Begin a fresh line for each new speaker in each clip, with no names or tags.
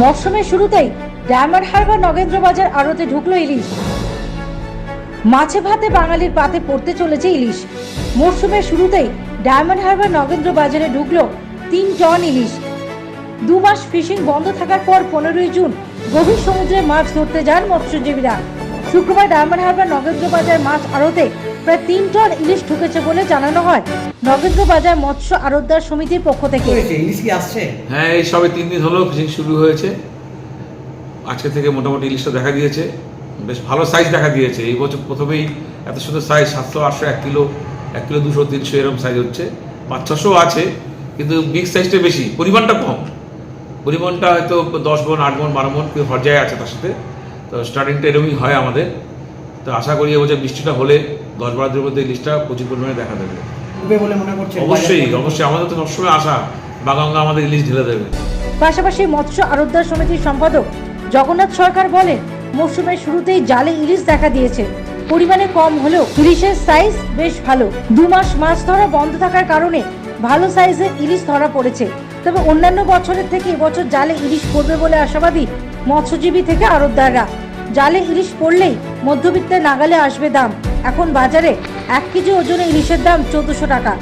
মরশুমের শুরুতেই ডায়মন্ড হারবার নগেন্দ্র বাজার আড়তে ঢুকলো ইলিশ। মাছে ভাতে বাঙালির পাতে পড়তে চলেছে ইলিশ। মরশুমের শুরুতেই ডায়মন্ড হারবার নগেন্দ্র বাজারে ঢুকলো তিন টন ইলিশ। দু মাস ফিশিং বন্ধ থাকার পর পনেরোই জুন গভীর সমুদ্রে মাছ ধরতে যান মৎস্যজীবীরা। শুক্রবার ডায়মন্ড হারবার নগেন্দ্র বাজার মাছ আড়তে প্রায় তিন টন ইলিশ ঢুকেছে বলে জানানো হয়। নগেন্দ্র বাজার মৎস্য আড়তদার সমিতির পক্ষ থেকে।
ইলিশ কি আসছে?
হ্যাঁ এই সবে তিন দিন হলো ফিশিং শুরু হয়েছে। আজকে থেকে মোটামুটি ইলিশটা দেখা দিয়েছে। বেশ ভালো সাইজ দেখা দিয়েছে। এই বছর প্রথমেই এত সুন্দর সাইজ সাতশো আটশো এক কিলো এক কিলো দুশো তিনশো এরকম সাইজ হচ্ছে। পাঁচ ছশো আছে কিন্তু বিগ সাইজটা বেশি। পরিমাণটা কম। পরিমাণটা হয়তো দশ মন আট মন বারো মন কেউ পর্যায়ে আছে তার সাথে। তো স্টার্টিংটা এরকমই হয় আমাদের। তো আশা করি এবছর বৃষ্টিটা হলে দশ বারো দিনের মধ্যে ইলিশটা প্রচুর পরিমাণে দেখা দেবে।
মনে
অবশ্যই অবশ্যই। আমাদের তো সবসময় আশা বাগাঙ্গা আমাদের ইলিশ ঢেলে দেবে।
পাশাপাশি মৎস্য আড়তদার সমিতির সম্পাদক জগন্নাথ সরকার বলেন মরশুমের শুরুতেই জালে ইলিশ দেখা দিয়েছে। পরিমাণে কম হলেও ইলিশের সাইজ বেশ ভালো। দু মাস মাছ ধরা বন্ধ থাকার কারণে ভালো সাইজের ইলিশ ধরা পড়েছে। তবে অন্যান্য বছরের থেকে এবছর জালে ইলিশ পড়বে বলে আশাবাদী মৎস্যজীবী থেকে আড়তদাররা জালে ইলিশ পড়লেই মধ্যবিত্তের নাগালে আসবে দাম। এখন বাজারে এক কেজি ওজনে ইলিশের দাম চোদ্দশো টাকা।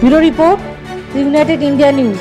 Bureau report, United India news.